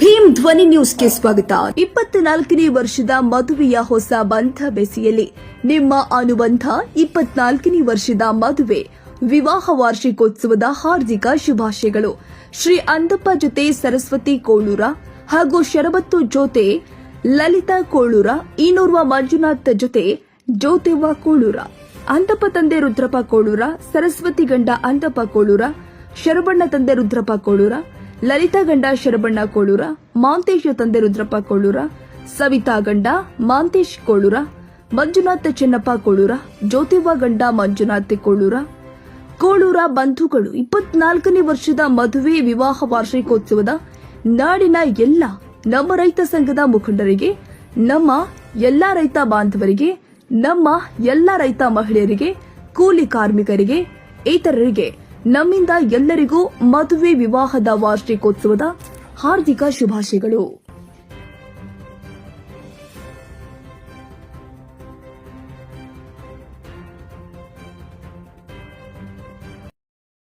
ಭೀಮ್ ಧ್ವನಿ ನ್ಯೂಸ್ಗೆ ಸ್ವಾಗತ. ಇಪ್ಪತ್ನಾಲ್ಕನೇ ವರ್ಷದ ಮದುವೆಯ ಹೊಸ ಬಂಧ ಬೆಸೆಯಲ್ಲಿ ನಿಮ್ಮ ಅನುಬಂಧ ಇಪ್ಪತ್ನಾಲ್ಕನೇ ವರ್ಷದ ಮದುವೆ. ವಿವಾಹ ವಾರ್ಷಿಕೋತ್ಸವದ ಹಾರ್ದಿಕ ಶುಭಾಶಯಗಳು. ಶ್ರೀ ಅಂದಪ್ಪ ಜೊತೆ ಸರಸ್ವತಿ ಕೋಳೂರ ಹಾಗೂ ಶರಬತ್ತು ಜೊತೆ ಲಲಿತಾ ಕೋಳೂರ ಇನ್ನೋರ್ವ ಮಂಜುನಾಥ ಜೊತೆ ಜ್ಯೋತಿವ್ವ ಕೋಳೂರ ಅಂತಪ್ಪ ತಂದೆ ರುದ್ರಪ್ಪ ಕೋಳೂರ ಸರಸ್ವತಿ ಗಂಡ ಅಂತಪ್ಪ ಕೋಳೂರ ಶರಬಣ್ಣ ತಂದೆ ರುದ್ರಪ್ಪ ಕೋಳೂರ ಲಲಿತಾ ಗಂಡ ಶರಬಣ್ಣ ಕೋಳೂರ, ಮಾಂತೇಶ ತಂದೆ ರುದ್ರಪ್ಪ ಕೋಳೂರ, ಸವಿತಾ ಗಂಡ ಮಾಂತೇಶ್ ಕೋಳೂರ, ಮಂಜುನಾಥ ಚೆನ್ನಪ್ಪ ಕೋಳೂರ, ಜ್ಯೋತಿವ್ವ ಗಂಡ ಮಂಜುನಾಥ್ ಕೋಳೂರ. ಕೋಳೂರ ಬಂಧುಗಳು ಇಪ್ಪತ್ನಾಲ್ಕನೇ ವರ್ಷದ ಮದುವೆ ವಿವಾಹ ವಾರ್ಷಿಕೋತ್ಸವದ ನಾಡಿನ ಎಲ್ಲ ನಮ್ಮ ರೈತ ಸಂಘದ ಮುಖಂಡರಿಗೆ, ನಮ್ಮ ಎಲ್ಲ ರೈತ ಬಾಂಧವರಿಗೆ, ನಮ್ಮ ಎಲ್ಲ ರೈತ ಮಹಿಳೆಯರಿಗೆ, ಕೂಲಿ ಕಾರ್ಮಿಕರಿಗೆ, ಇತರರಿಗೆ ನಮ್ಮಿಂದ ಎಲ್ಲರಿಗೂ ಮದುವೆ ವಿವಾಹದ ವಾರ್ಷಿಕೋತ್ಸವದ ಹಾರ್ದಿಕ ಶುಭಾಶಯಗಳು.